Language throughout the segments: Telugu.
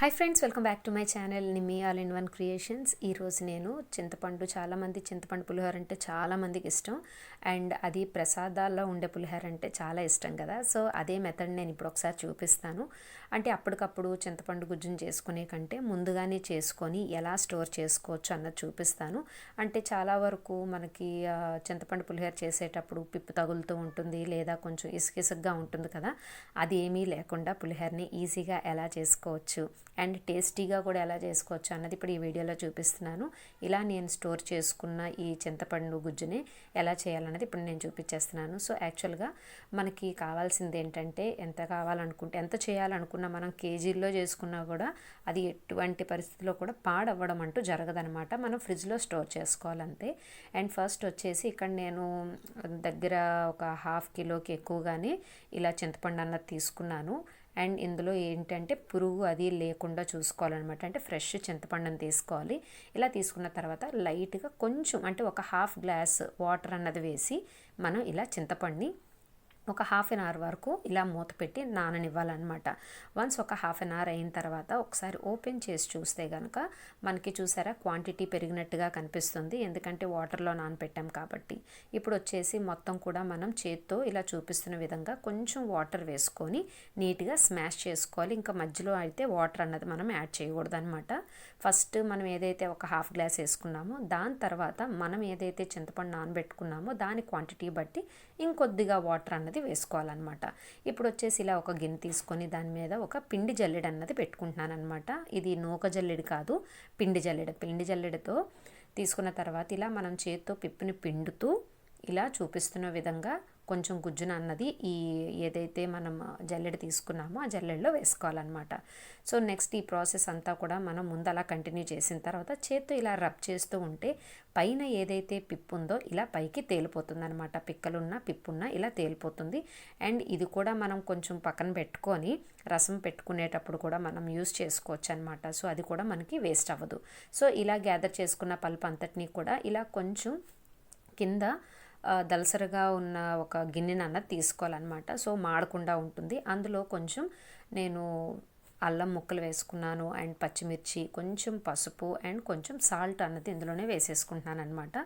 Hi friends welcome back to my channel Nimmi all in one creations ఈరోజు నేను చింతపండు చాలామంది చింతపండు పులిహోర అంటే చాలామందికి ఇష్టం. అండ్ అది ప్రసాదాల్లో ఉండే పులిహోర అంటే చాలా ఇష్టం కదా. సో అదే మెథడ్ నేను ఇప్పుడు ఒకసారి చూపిస్తాను. అంటే అప్పటికప్పుడు చింతపండు గుజ్జును చేసుకునే కంటే ముందుగానే చేసుకొని ఎలా స్టోర్ చేసుకోవచ్చు అన్నది చూపిస్తాను. అంటే చాలా వరకు మనకి చింతపండు పులిహోర చేసేటప్పుడు పిప్పు తగులుతూ ఉంటుంది లేదా కొంచెం ఇసుగిసుగ్గా ఉంటుంది కదా. అది ఏమీ లేకుండా పులిహోరని ఈజీగా ఎలా చేసుకోవచ్చు? అండ్ టేస్టీగా కూడా ఎలా చేసుకోవచ్చు అన్నది ఇప్పుడు ఈ వీడియోలో చూపిస్తున్నాను. ఇలా నేను స్టోర్ చేసుకున్న ఈ చింతపండు గుజ్జుని ఎలా చేయాలన్నది ఇప్పుడు నేను చూపించేస్తున్నాను. సో యాక్చువల్గా మనకి కావాల్సింది ఏంటంటే ఎంత కావాలనుకుంటే ఎంత చేయాలనుకున్నా మనం కేజీల్లో చేసుకున్నా కూడా అది ఎటువంటి పరిస్థితిలో కూడా పాడవ్వడం అంటూ జరగదనమాట మనం ఫ్రిడ్జ్లో స్టోర్ చేసుకోవాలంతే. అండ్ ఫస్ట్ వచ్చేసి ఇక్కడ నేను దగ్గర ఒక హాఫ్ కిలోకి ఎక్కువగానే ఇలా చింతపండు అన్నది తీసుకున్నాను. అండ్ ఇందులో ఏంటంటే పురుగు అది లేకుండా చూసుకోవాలన్నమాట. అంటే ఫ్రెష్ చింతపండుని తీసుకోవాలి. ఇలా తీసుకున్న తర్వాత లైట్గా కొంచెం అంటే ఒక హాఫ్ గ్లాస్ వాటర్ అన్నది వేసి మనం ఇలా చింతపండుని ఒక హాఫ్ అన్ అవర్ వరకు ఇలా మూత పెట్టి నాననివ్వాలన్నమాట. వన్స్ ఒక హాఫ్ అన్ అవర్ అయిన తర్వాత ఒకసారి ఓపెన్ చేసి చూస్తే కనుక మనకి చూసారా క్వాంటిటీ పెరిగినట్టుగా కనిపిస్తుంది. ఎందుకంటే వాటర్లో నానపెట్టాం కాబట్టి. ఇప్పుడు వచ్చేసి మొత్తం కూడా మనం చేత్తో ఇలా చూపిస్తున్న విధంగా కొంచెం వాటర్ వేసుకొని నీట్గా స్మాష్ చేసుకోవాలి. ఇంకా మధ్యలో అయితే వాటర్ అన్నది మనం యాడ్ చేయకూడదు అనమాట ఫస్ట్ మనం ఏదైతే ఒక హాఫ్ గ్లాస్ వేసుకున్నామో దాని తర్వాత మనం ఏదైతే చింతపండు నానబెట్టుకున్నామో దాని క్వాంటిటీ బట్టి ఇంకొద్దిగా వాటర్ అన్నది వేసుకోవాలన్నమాట. ఇప్పుడు వచ్చేసి ఇలా ఒక గిన్నె తీసుకొని దాని మీద ఒక పిండి జల్లెడ అన్నది పెట్టుకుంటున్నాను అనమాట ఇది నూక జల్లెడ కాదు పిండి జల్లెడ. పిండి జల్లెడతో తీసుకున్న తర్వాత ఇలా మనం చేత్తో పిప్పిని పిండుతూ ఇలా చూపిస్తున్న విధంగా కొంచెం గుజ్జున అన్నది ఈ ఏదైతే మనం జల్లెడ తీసుకున్నామో ఆ జల్లెడలో వేసుకోవాలన్నమాట. సో నెక్స్ట్ ఈ ప్రాసెస్ అంతా కూడా మనం ముందు అలా కంటిన్యూ చేసిన తర్వాత చేత్తో ఇలా రబ్ చేస్తూ ఉంటే పైన ఏదైతే పిప్పు ఉందో ఇలా పైకి తేలిపోతుంది అనమాట పిక్కలున్న పిప్పున్న ఇలా తేలిపోతుంది. అండ్ ఇది కూడా మనం కొంచెం పక్కన పెట్టుకొని రసం పెట్టుకునేటప్పుడు కూడా మనం యూస్ చేసుకోవచ్చు అనమాట సో అది కూడా మనకి వేస్ట్ అవ్వదు. సో ఇలా గ్యాదర్ చేసుకున్న పల్ప్ అంతటినీ కూడా ఇలా కొంచెం కింద దలసరగా ఉన్న ఒక గిన్నెనన్న తీసుకోవాలన్నమాట. సో మాడకుండా ఉంటుంది. అందులో కొంచెం నేను అల్లం ముక్కలు వేసుకున్నాను అండ్ పచ్చిమిర్చి కొంచెం పసుపు అండ్ కొంచెం సాల్ట్ అన్నది ఇందులోనే వేసేసుకుంటున్నాను అనమాట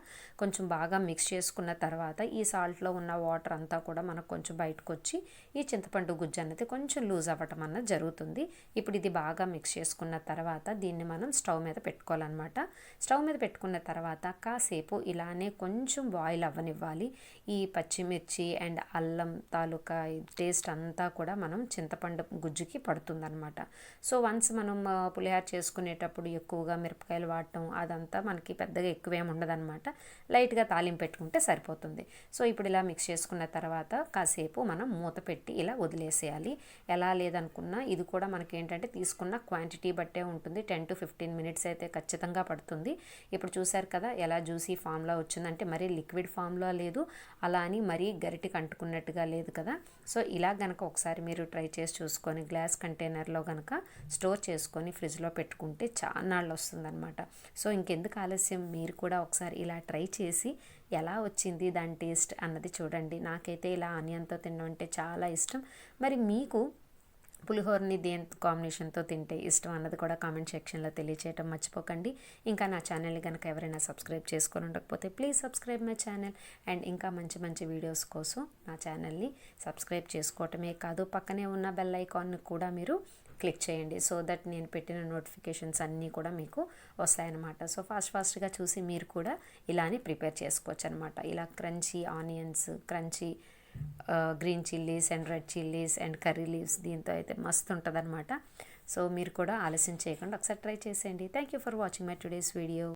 కొంచెం బాగా మిక్స్ చేసుకున్న తర్వాత ఈ సాల్ట్లో ఉన్న వాటర్ అంతా కూడా మనకు కొంచెం బయటకు వచ్చి ఈ చింతపండు గుజ్జు అన్నది కొంచెం లూజ్ అవ్వటం అన్నది జరుగుతుంది. ఇప్పుడు ఇది బాగా మిక్స్ చేసుకున్న తర్వాత దీన్ని మనం స్టవ్ మీద పెట్టుకోవాలన్నమాట. స్టవ్ మీద పెట్టుకున్న తర్వాత కాసేపు ఇలానే కొంచెం బాయిల్ అవ్వనివ్వాలి. ఈ పచ్చిమిర్చి అండ్ అల్లం తాలూకా టేస్ట్ అంతా కూడా మనం చింతపండు గుజ్జుకి పడుతుందన్నమాట. సో వన్స్ మనం పులిహార పులిహోర చేసుకునేటప్పుడు ఎక్కువగా మిరపకాయలు వాడటం అదంతా మనకి పెద్దగా ఎక్కువేం ఉండదన్నమాట. లైట్గా తాలింపు పెట్టుకుంటే సరిపోతుంది. సో ఇప్పుడు ఇలా మిక్స్ చేసుకున్న తర్వాత కాసేపు మనం మూత పెట్టి ఇలా వదిలేసేయాలి. ఎలా లేదనుకున్నా ఇది కూడా మనకి ఏంటంటే తీసుకున్న క్వాంటిటీ బట్టే ఉంటుంది. టెన్ టు ఫిఫ్టీన్ మినిట్స్ అయితే ఖచ్చితంగా పడుతుంది. ఇప్పుడు చూసారు కదా ఎలా జ్యూసీ ఫామ్లో వచ్చిందంటే మరీ లిక్విడ్ ఫామ్లో లేదు. అలా అని మరీ గరిటికి అంటుకున్నట్టుగా లేదు కదా. సో ఇలా గనక ఒకసారి మీరు ట్రై చేసి చూసుకొని గ్లాస్ కంటైనర్లో కనుక స్టోర్ చేసుకొని ఫ్రిడ్జ్లో పెట్టుకుంటే చాన్నాళ్ళు వస్తుందన్నమాట సో ఇంకెందుకు ఆలస్యం? మీరు కూడా ఒకసారి ఇలా ట్రై చేసి ఎలా వచ్చింది దాని టేస్ట్ అన్నది చూడండి. నాకైతే ఇలా ఆనియన్తో తినడం అంటే చాలా ఇష్టం. మరి మీకు పులిహోరని దేని కాంబినేషన్తో తింటే ఇష్టం అన్నది కూడా కామెంట్ సెక్షన్లో తెలియచేయటం మర్చిపోకండి. ఇంకా నా ఛానల్ని కనుక ఎవరైనా సబ్స్క్రైబ్ చేసుకొని ఉండకపోతే please subscribe my channel. And ఇంకా మంచి మంచి వీడియోస్ కోసం నా ఛానల్ని సబ్స్క్రైబ్ చేసుకోవటమే కాదు పక్కనే ఉన్న బెల్ ఐకాన్ని కూడా మీరు క్లిక్ చేయండి. సో దట్ నేను పెట్టిన నోటిఫికేషన్స్ అన్నీ కూడా మీకు వస్తాయన్నమాట. సో ఫాస్ట్ ఫాస్ట్గా చూసి మీరు కూడా ఇలానే ప్రిపేర్ చేసుకోవచ్చు అనమాట ఇలా crunchy onions crunchy green chillies and red chillies and curry leaves దీంతో అయితే మస్తు ఉంటుందనమాట సో మీరు కూడా ఆలస్యం చేయకుండా ఒకసారి ట్రై చేసేయండి. Thank you for watching my today's video